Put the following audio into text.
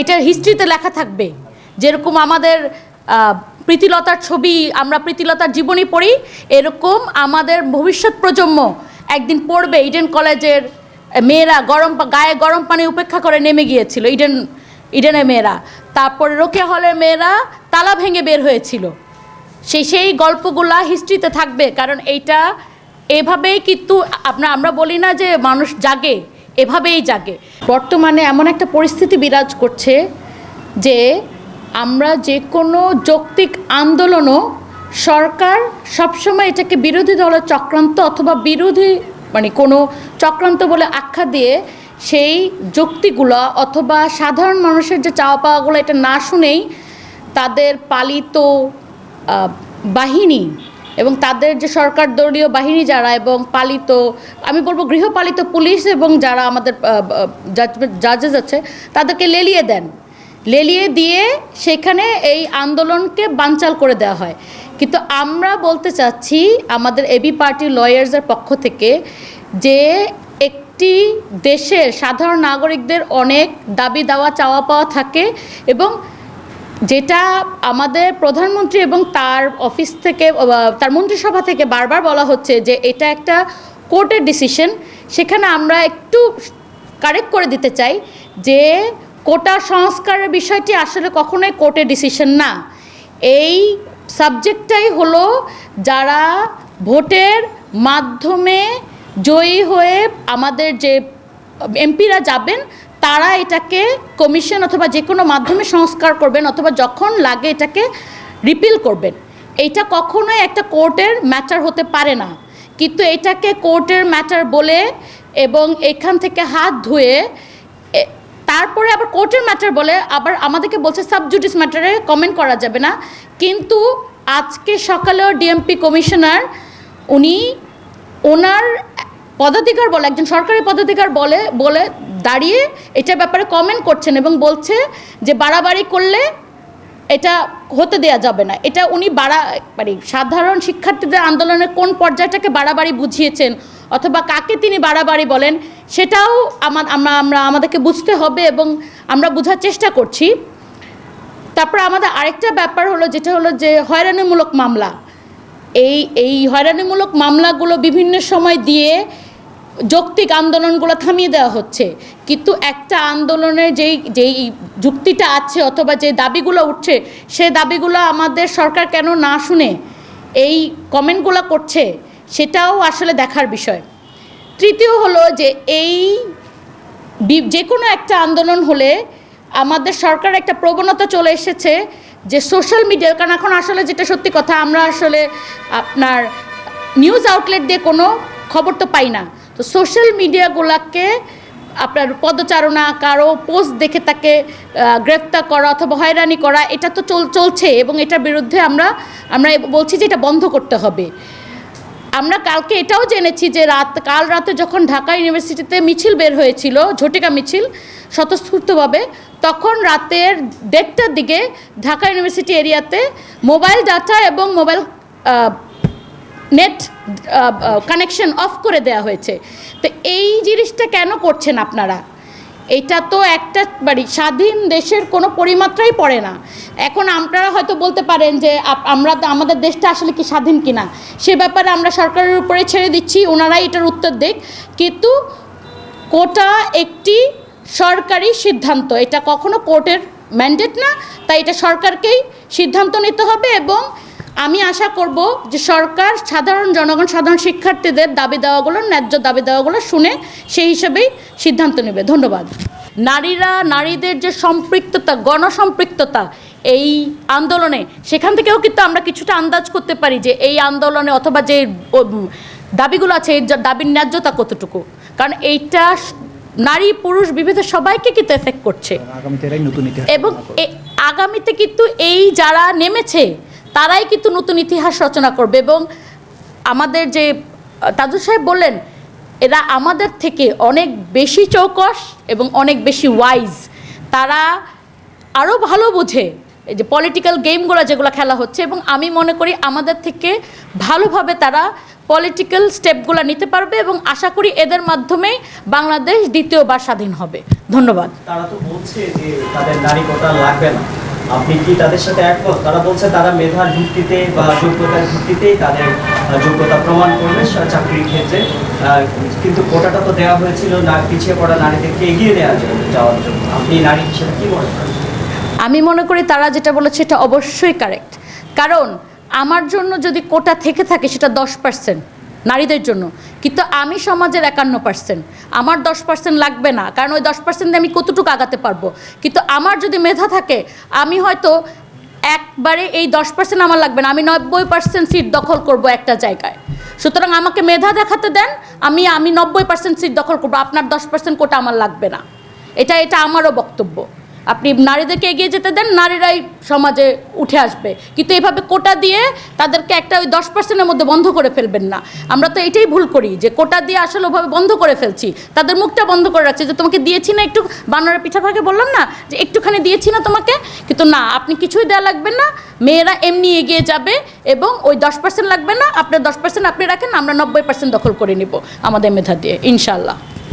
এটার হিস্ট্রিতে লেখা থাকবে। যেরকম আমাদের প্রীতিলতার ছবি, আমরা প্রীতিলতার জীবনী পড়ি, এরকম আমাদের ভবিষ্যৎ প্রজন্ম একদিন পড়বে ইডেন কলেজের মেয়েরা গরম গায়ে গরম পানি উপেক্ষা করে নেমে গিয়েছিল ইডেন ইডেনের মেয়েরা। তারপরে রোকেয়া হলের মেয়েরা তালা ভেঙে বের হয়েছিল। সেই সেই গল্পগুলা হিস্ট্রিতে থাকবে, কারণ এইটা এভাবেই কিন্তু আপনার আমরা বলি না যে মানুষ জাগে। এভাবেই জাগে। বর্তমানে এমন একটা পরিস্থিতি বিরাজ করছে যে আমরা যে কোনো যৌক্তিক আন্দোলনও সরকার সবসময় এটাকে বিরোধী দলের চক্রান্ত অথবা বিরোধী মানে কোনো চক্রান্ত বলে আখ্যা দিয়ে সেই যুক্তিগুলো অথবা সাধারণ মানুষের যে চাওয়া পাওয়াগুলো এটা না শুনেই তাদের পালিত বাহিনী এবং তাদের যে সরকার দলীয় বাহিনী যারা এবং পালিত, আমি বলব গৃহপালিত পুলিশ এবং যারা আমাদের জাজেস আছে, তাদেরকে লেলিয়ে দেন। লেলিয়ে দিয়ে সেখানে এই আন্দোলনকে বানচাল করে দেওয়া হয়। কিন্তু আমরা বলতে চাচ্ছি আমাদের এবি পার্টির লয়ার্সের পক্ষ থেকে যে একটি দেশের সাধারণ নাগরিকদের অনেক দাবি দাওয়া চাওয়া পাওয়া থাকে এবং যেটা আমাদের প্রধানমন্ত্রী এবং তার অফিস থেকে তার মন্ত্রিসভা থেকে বারবার বলা হচ্ছে যে এটা একটা কোর্টের ডিসিশন। সেখানে আমরা একটু কারেক্ট করে দিতে চাই যে কোটা সংস্কারের বিষয়টি আসলে কখনোই কোর্টের ডিসিশন না। এই সাবজেক্টটাই হলো যারা ভোটের মাধ্যমে জয়ী হয়ে আমাদের যে এমপিরা যাবেন তারা এটাকে কমিশন অথবা যে কোনো মাধ্যমে সংস্কার করবেন অথবা যখন লাগে এটাকে রিপিল করবেন। এইটা কখনোই একটা কোর্টের ম্যাটার হতে পারে না। কিন্তু এটাকে কোর্টের ম্যাটার বলে এবং এখান থেকে হাত ধুয়ে তারপরে আবার কোর্টের ম্যাটার বলে, আবার আমাদেরকে বলছে সাবজুডিস ম্যাটারে কমেন্ট করা যাবে না। কিন্তু আজকে সকালেও ডিএমপি কমিশনার উনি ওনার পদাধিকার বলে, একজন সরকারি পদাধিকার বলে বলে দাঁড়িয়ে এটার ব্যাপারে কমেন্ট করছেন এবং বলছে যে বাড়াবাড়ি করলে এটা হতে দেয়া যাবে না। এটা উনি বাড়া মানে সাধারণ শিক্ষার্থীদের আন্দোলনের কোন পর্যায়টাকে বাড়াবাড়ি বুঝিয়েছেন অথবা কাকে তিনি বাড়াবাড়ি বলেন সেটাও আমার আমরা আমরা আমাদেরকে বুঝতে হবে এবং আমরা বোঝার চেষ্টা করছি। তারপর আমাদের আরেকটা ব্যাপার হলো যেটা হলো যে হয়রানিমূলক মামলা। এই এই হয়রানিমূলক মামলাগুলো বিভিন্ন সময় দিয়ে যৌক্তিক আন্দোলনগুলো থামিয়ে দেওয়া হচ্ছে। কিন্তু একটা আন্দোলনের যেই যেই যুক্তিটা আছে অথবা যে দাবিগুলো উঠছে, সে দাবিগুলো আমাদের সরকার কেন না শুনে এই কমেন্টগুলো করছে, সেটাও আসলে দেখার বিষয়। তৃতীয় হলো যে এই যে কোনো একটা আন্দোলন হলে আমাদের সরকার একটা প্রবণতা চলে এসেছে যে সোশ্যাল মিডিয়া, কারণ এখন আসলে যেটা সত্যি কথা, আমরা আসলে আপনার নিউজ আউটলেট দিয়ে কোনো খবর তো পাই না। তো সোশ্যাল মিডিয়াগুলোকে আপনার পদচারণা, কারও পোস্ট দেখে তাকে গ্রেফতার করা অথবা হয়রানি করা, এটা তো চল, চলছে এবং এটার বিরুদ্ধে আমরা আমরা বলছি যে এটা বন্ধ করতে হবে। আমরা কালকে এটাও জেনেছি যে রাত, কাল রাতে যখন ঢাকা ইউনিভার্সিটিতে মিছিল বের হয়েছিল, ঝটিকা মিছিল, স্বতঃস্ফূর্তভাবে, তখন রাতের দেড়টার দিকে ঢাকা ইউনিভার্সিটি এরিয়াতে মোবাইল ডাটা এবং মোবাইল নেট কানেকশন অফ করে দেওয়া হয়েছে। তো এই জিনিসটা কেন করছেন আপনারা? এটা তো একটা মানে স্বাধীন দেশের কোনো পরিমাত্রাই পড়ে না। এখন আপনারা হয়তো বলতে পারেন যে আমরা আমাদের দেশটা আসলে কি স্বাধীন কিনা? সে ব্যাপারে আমরা সরকারের উপরে ছেড়ে দিচ্ছি, ওনারাই এটার উত্তর দিক। কিন্তু কোটা একটি সরকারি সিদ্ধান্ত। এটা কখনো কোর্টের ম্যান্ডেট না, তাই এটা সরকারকেই সিদ্ধান্ত নিতে হবে এবং আমি আশা করব যে সরকার সাধারণ জনগণ সাধারণ শিক্ষার্থীদের দাবি দেওয়াগুলো ন্যায্য দাবি দেওয়াগুলো শুনে সেই হিসেবেই সিদ্ধান্ত নেবে। ধন্যবাদ। নারীরা নারীদের যে সম্পৃক্ততা গণসম্পৃক্ততা এই আন্দোলনে সেখান থেকেও কিন্তু আমরা কিছুটা আন্দাজ করতে পারি যে এই আন্দোলনে অথবা যে দাবিগুলো আছে এই দাবির ন্যায্যতা কতটুকু? কারণ এইটা নারী পুরুষ বিভেদ সবাইকে কিন্তু এফেক্ট করছে। এবং আগামীতে কিন্তু এই যারা নেমেছে তারাই কিন্তু নতুন ইতিহাস রচনা করবে এবং আমাদের যে তাজুল সাহেব বললেন, এরা আমাদের থেকে অনেক বেশি চৌকস এবং অনেক বেশি ওয়াইজ তারা আরও ভালো বোঝে যে পলিটিক্যাল গেমগুলো যেগুলো খেলা হচ্ছে এবং আমি মনে করি আমাদের থেকে ভালোভাবে তারা পলিটিক্যাল স্টেপগুলো নিতে পারবে এবং আশা করি এদের মাধ্যমেই বাংলাদেশ দ্বিতীয়বার স্বাধীন হবে। ধন্যবাদ। তারা তো বলছে যে তাদের নারী কোটা লাগবে না। আপনি কি তাদের সাথে একমত? তারা বলছে তারা মেধার ভিত্তিতে বা যোগ্যতার ভিত্তিতেই তাদের যোগ্যতা প্রমাণ করবে চাকরির ক্ষেত্রে। কিন্তু কোটাটা তো দেওয়া হয়েছিল না, পিছিয়ে পড়া নারীদেরকে এগিয়ে জন্য, যাওয়ার জন্য। আপনি নারী হিসেবে কি মনে করেন? আমি মনে করি তারা যেটা বলেছে এটা অবশ্যই কারেক্ট কারণ আমার জন্য যদি কোটা থেকে থাকে সেটা দশ পার্সেন্ট নারীদের জন্য। কিন্তু আমি সমাজের একান্ন পার্সেন্ট আমার দশ পার্সেন্ট লাগবে না। কারণ ওই দশ পার্সেন্ট আমি কতটুকু আগাতে পারব? কিন্তু আমার যদি মেধা থাকে, আমি হয়তো একবারে এই দশ পার্সেন্ট আমার লাগবে না। আমি নব্বই পার্সেন্ট সিট দখল করব একটা জায়গায়। সুতরাং আমাকে মেধা দেখাতে দেন, আমি আমি নব্বই পার্সেন্ট সিট দখল করব। আপনার দশ পার্সেন্ট কোটা আমার লাগবে না। এটা এটা আমারও বক্তব্য। আপনি নারীদেরকে এগিয়ে যেতে দেন, নারীরাই সমাজে উঠে আসবে। কিন্তু এইভাবে কোটা দিয়ে তাদেরকে একটা ওই দশ পার্সেন্টের মধ্যে বন্ধ করে ফেলবেন না। আমরা তো এটাই ভুল করি যে কোটা দিয়ে আসলে ওভাবে বন্ধ করে ফেলছি। তাদের মুখটা বন্ধ করে রাখছি যে তোমাকে দিয়েছি না একটু, বানরের পিঠা ভাগে বললাম না যে একটুখানি দিয়েছি না তোমাকে, কিন্তু না, আপনি কিছুই দেওয়া লাগবে না। মেয়েরা এমনি এগিয়ে যাবে এবং ওই দশ পার্সেন্ট লাগবে না, আপনার দশ পার্সেন্ট আপনি রাখেন, আমরা নব্বই পার্সেন্ট দখল করে নিব আমাদের মেধা দিয়ে ইনশাল্লাহ